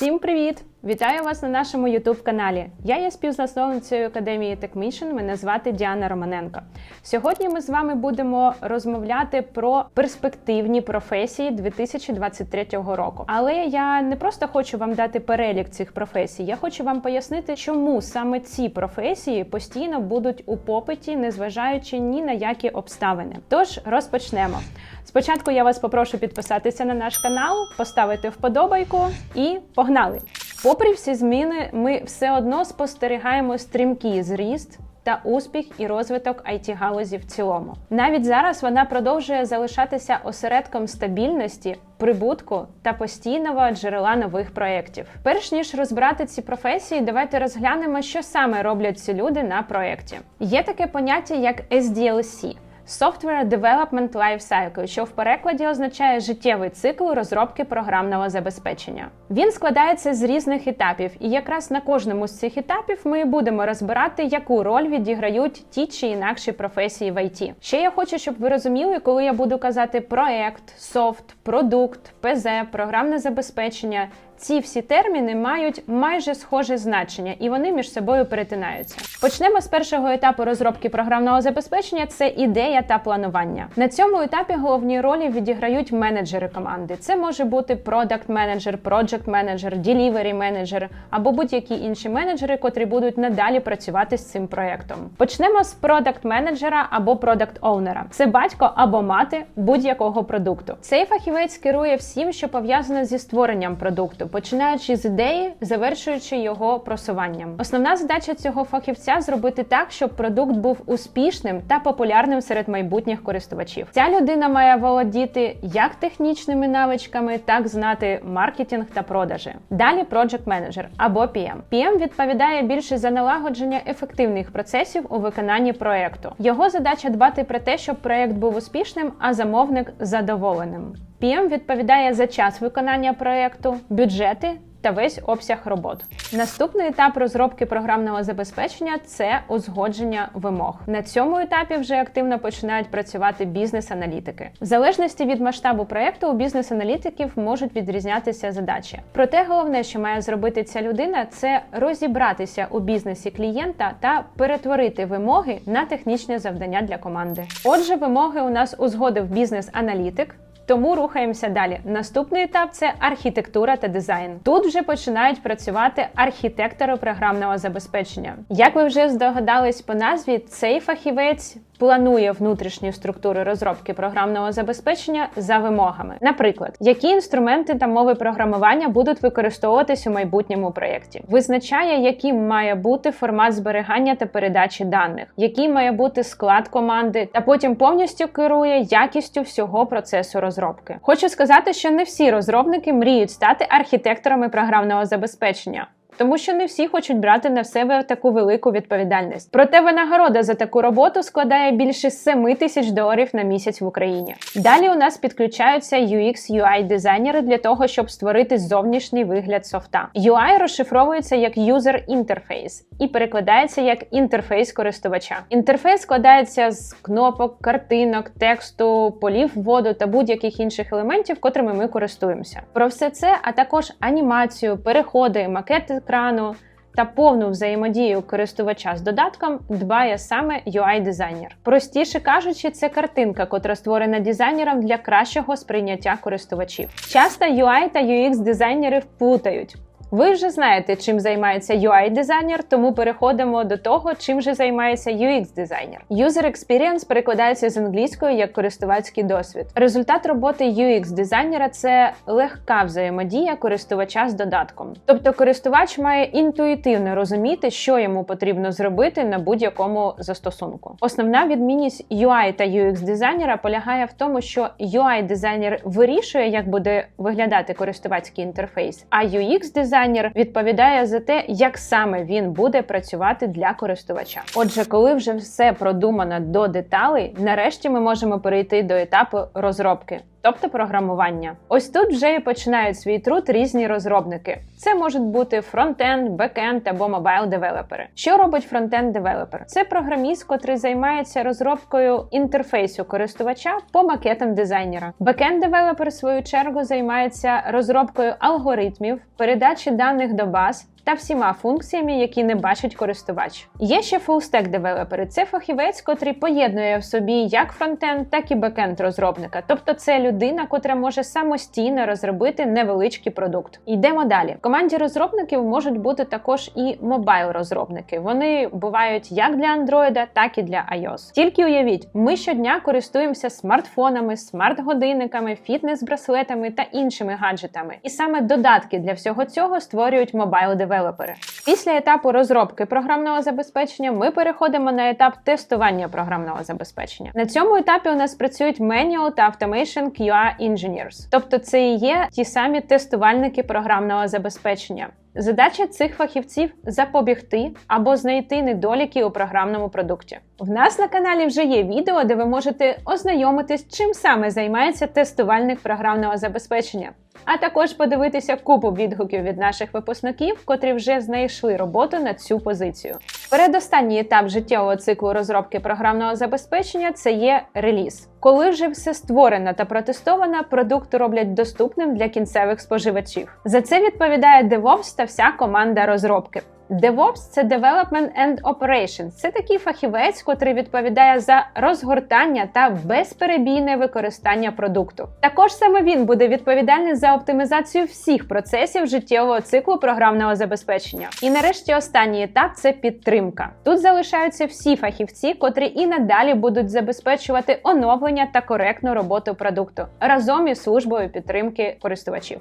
Всім привіт! Вітаю вас на нашому youtube каналі. Я є співзасновницею академії TechMission, Мене звати Діана Романенко. Сьогодні ми з вами будемо розмовляти про перспективні професії 2023 року. Але я не просто хочу вам дати перелік цих професій. Я хочу вам пояснити, чому саме ці професії постійно будуть у попиті, незважаючи ні на які обставини. Тож розпочнемо. Спочатку я вас попрошу підписатися на наш канал, поставити вподобайку і погнали! Попри всі зміни, ми все одно спостерігаємо стрімкий зріст. Та успіх і розвиток it галузі в цілому. Навіть зараз вона продовжує залишатися осередком стабільності, прибутку та постійного джерела нових проєктів. Перш ніж розбирати ці професії, давайте розглянемо, що саме роблять ці люди на проєкті. Є таке поняття як SDLC – Software Development Life Cycle, що в перекладі означає життєвий цикл розробки програмного забезпечення. Він складається з різних етапів, і якраз на кожному з цих етапів ми будемо розбирати, яку роль відіграють ті чи інакші професії в IT. Ще я хочу, щоб ви розуміли, коли я буду казати проект, софт, продукт, ПЗ, програмне забезпечення. Ці всі терміни мають майже схоже значення, і вони між собою перетинаються. Почнемо з першого етапу розробки програмного забезпечення це ідея та планування. На цьому етапі головні ролі відіграють менеджери команди. Це може бути продакт менеджер, project менеджер, delivery менеджер або будь-які інші менеджери, котрі будуть надалі працювати з цим проєктом. Почнемо з продакт менеджера або продакт оунера. Це батько або мати будь-якого продукту. Цей фахівець керує всім, що пов'язане зі створенням продукту починаючи з ідеї, завершуючи його просуванням. Основна задача цього фахівця зробити так, щоб продукт був успішним та популярним серед майбутніх користувачів. Ця людина має володіти як технічними навичками, так знати маркетинг та продажі. Далі Project Manager або PM. PM відповідає більше за налагодження ефективних процесів у виконанні проекту. Його задача дбати про те, щоб проект був успішним, а замовник задоволеним. PM відповідає за час виконання проекту, бюджети та весь обсяг робот. Наступний етап розробки програмного забезпечення це узгодження вимог. На цьому етапі вже активно починають працювати бізнес-аналітики. В залежності від масштабу проекту у бізнес-аналітиків можуть відрізнятися задачі. Проте головне, що має зробити ця людина, це розібратися у бізнесі клієнта та перетворити вимоги на технічне завдання для команди. Отже, вимоги у нас узгодив бізнес-аналітик. Тому рухаємося далі. Наступний етап це архітектура та дизайн. Тут вже починають працювати архітектори програмного забезпечення. Як ви вже здогадались по назві, цей фахівець планує внутрішні структури розробки програмного забезпечення за вимогами. Наприклад, які інструменти та мови програмування будуть використовуватись у майбутньому проєкті, визначає, яким має бути формат зберігання та передачі даних, який має бути склад команди, та потім повністю керує якістю всього процесу розробки. Хочу сказати, що не всі розробники мріють стати архітекторами програмного забезпечення тому що не всі хочуть брати на себе таку велику відповідальність. Проте винагорода за таку роботу складає більше 7 тисяч доларів на місяць в Україні. Далі у нас підключаються UX UI дизайнери для того, щоб створити зовнішній вигляд софта. UI розшифровується як User Interface і перекладається як інтерфейс користувача. Інтерфейс складається з кнопок, картинок, тексту, полів вводу та будь-яких інших елементів, котрими ми користуємося. Про все це, а також анімацію, переходи, макети екрану та повну взаємодію користувача з додатком дбає саме UI-дизайнер. Простіше кажучи, це картинка, котра створена дизайнером для кращого сприйняття користувачів. Часто UI та UX дизайнери вплутають. Ви вже знаєте, чим займається UI-дизайнер, тому переходимо до того, чим же займається UX-дизайнер. User Experience перекладається з англійської як користувацький досвід. Результат роботи UX-дизайнера це легка взаємодія користувача з додатком. Тобто користувач має інтуїтивно розуміти, що йому потрібно зробити на будь-якому застосунку. Основна відмінність UI та UX-дизайнера полягає в тому, що UI-дизайнер вирішує, як буде виглядати користувацький інтерфейс, а UX-дизайнер дизайнер відповідає за те, як саме він буде працювати для користувача. Отже, коли вже все продумано до деталей, нарешті ми можемо перейти до етапу розробки тобто програмування. Ось тут вже і починають свій труд різні розробники. Це можуть бути фронтенд, бекенд або мобайл девелопери. Що робить фронтенд девелопер? Це програміст, котрий займається розробкою інтерфейсу користувача по макетам дизайнера. Бекенд девелопер, в свою чергу, займається розробкою алгоритмів, передачі даних до баз. Та всіма функціями, які не бачить користувач. Є ще фулстек девелопери. Це фахівець, котрий поєднує в собі як фронтенд, так і бекенд розробника. Тобто це людина, котра може самостійно розробити невеличкий продукт. Йдемо далі. В команді розробників можуть бути також і мобайл розробники. Вони бувають як для Android, так і для iOS. Тільки уявіть, ми щодня користуємося смартфонами, смарт-годинниками, фітнес-браслетами та іншими гаджетами. І саме додатки для всього цього створюють мобайл девелопери. Після етапу розробки програмного забезпечення ми переходимо на етап тестування програмного забезпечення. На цьому етапі у нас працюють Manual та Automation QA Engineers. тобто це і є ті самі тестувальники програмного забезпечення. Задача цих фахівців запобігти або знайти недоліки у програмному продукті. В нас на каналі вже є відео, де ви можете ознайомитись, чим саме займається тестувальник програмного забезпечення, а також подивитися купу відгуків від наших випускників, котрі вже знайшли роботу на цю позицію. Передостанній етап життєвого циклу розробки програмного забезпечення це є реліз. Коли вже все створено та протестовано, продукт роблять доступним для кінцевих споживачів. За це відповідає DevOps та вся команда розробки. DevOps – це Development and Operations. Це такий фахівець, котрий відповідає за розгортання та безперебійне використання продукту. Також саме він буде відповідальний за оптимізацію всіх процесів життєвого циклу програмного забезпечення. І нарешті останній етап це підтримка. Тут залишаються всі фахівці, котрі і надалі будуть забезпечувати оновлення та коректну роботу продукту разом із службою підтримки користувачів.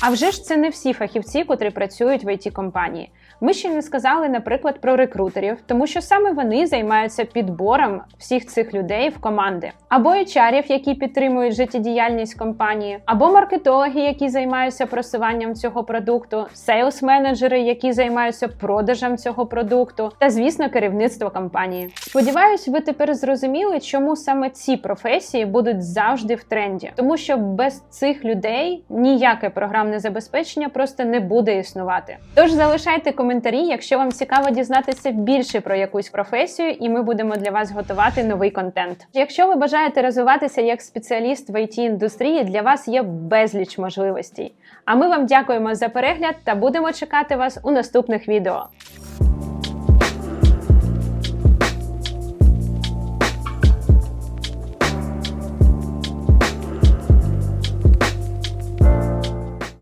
А вже ж це не всі фахівці, котрі працюють в it компанії. Ми ще не сказали, наприклад, про рекрутерів, тому що саме вони займаються підбором всіх цих людей в команди, або HR-ів, які підтримують життєдіяльність компанії, або маркетологи, які займаються просуванням цього продукту, сейлс-менеджери, які займаються продажем цього продукту, та звісно, керівництво компанії. Сподіваюсь, ви тепер зрозуміли, чому саме ці професії будуть завжди в тренді, тому що без цих людей ніяке програмне забезпечення просто не буде існувати. Тож залишайте коментарі, якщо вам цікаво дізнатися більше про якусь професію, і ми будемо для вас готувати новий контент. Якщо ви бажаєте розвиватися як спеціаліст в it індустрії, для вас є безліч можливостей. А ми вам дякуємо за перегляд та будемо чекати вас у наступних відео.